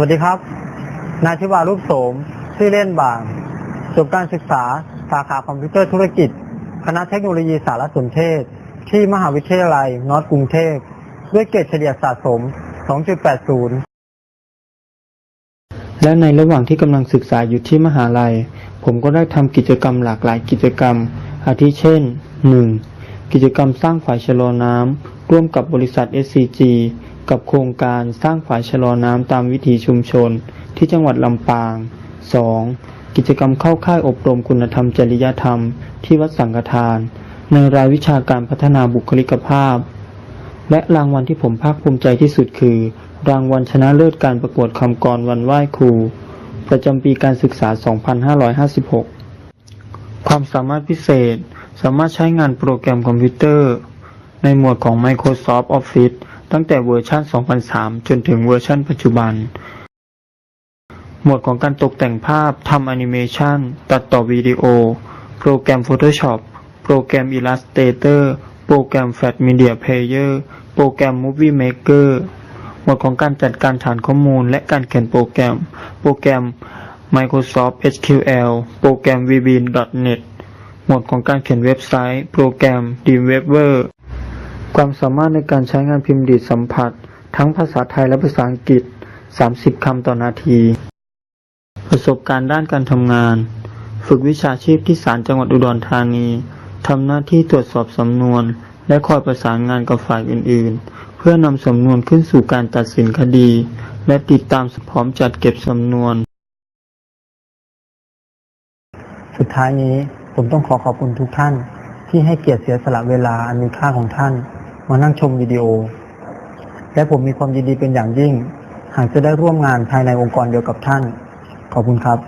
วัสดีครับ นายชิวารูปโสมชื่อเล่นบาง จบการศึกษา สาขาคอมพิวเตอร์ธุรกิจ คณะเทคโนโลยีสารสนเทศ ที่มหาวิทยาลัยนอร์ทกรุงเทพ ด้วยเกรดเฉลี่ยสะสม 2.80 และในระหว่างที่กำลังศึกษาอยู่ที่มหาลัย ผมก็ได้ทำกิจกรรมหลากหลายกิจกรรม อาทิเช่น 1. กิจกรรมสร้างฝายชะลอน้ำ ร่วมกับบริษัท SCG กับโครงการสร้างฝายชะลอน้ำตามวิถีชุมชน ที่จังหวัดลำปาง 2. กิจกรรมเข้าค่ายอบรมคุณธรรมจริยธรรม ที่วัดสังฆทาน ในรายวิชาการพัฒนาบุคลิกภาพ และรางวัลที่ผมภาคภูมิใจที่สุดคือ รางวัลชนะเลิศการประกวดคำกรวันไหว้ครู ประจำปีการศึกษา 2556 ความสามารถพิเศษ สามารถใช้งานโปรแกรมคอมพิวเตอร์ ในหมวดของ Microsoft Office ตั้งแต่เวอร์ชัน 2003 จนถึงเวอร์ชันปัจจุบัน หมวดของการตกแต่งภาพ ทำแอนิเมชัน ตัดต่อวิดีโอ โปรแกรม Photoshop โปรแกรม Illustrator โปรแกรม Flash Media Player โปรแกรม Movie Maker หมวดของการจัดการฐานข้อมูล และการเขียนโปรแกรม โปรแกรม Microsoft SQL โปรแกรม VB.NET หมวดของการเขียนเว็บไซต์ โปรแกรม Dreamweaver ความสามารถในการใช้งานพิมพ์ดีดสัมผัส ทั้งภาษาไทยและภาษาอังกฤษ 30 คำต่อนาที ประสบการณ์ด้านการทำงาน ฝึกวิชาชีพที่ศาลจังหวัดอุดรธานีทำหน้าที่ตรวจสอบสำนวน และคอยประสานงานกับฝ่ายอื่น ๆ เพื่อนำสำนวนขึ้นสู่การตัดสินคดี และติดตามพร้อมจัดเก็บสำนวน สุดท้ายนี้ผมต้องขอขอบคุณทุกท่าน ที่ให้เกียรติเสียสละเวลาอันมีค่าของท่าน มานั่งชมวิดีโอ และผมมีความยินดีเป็นอย่างยิ่ง หากจะได้ร่วมงานภายในองค์กรเดียวกับท่าน ขอบคุณครับ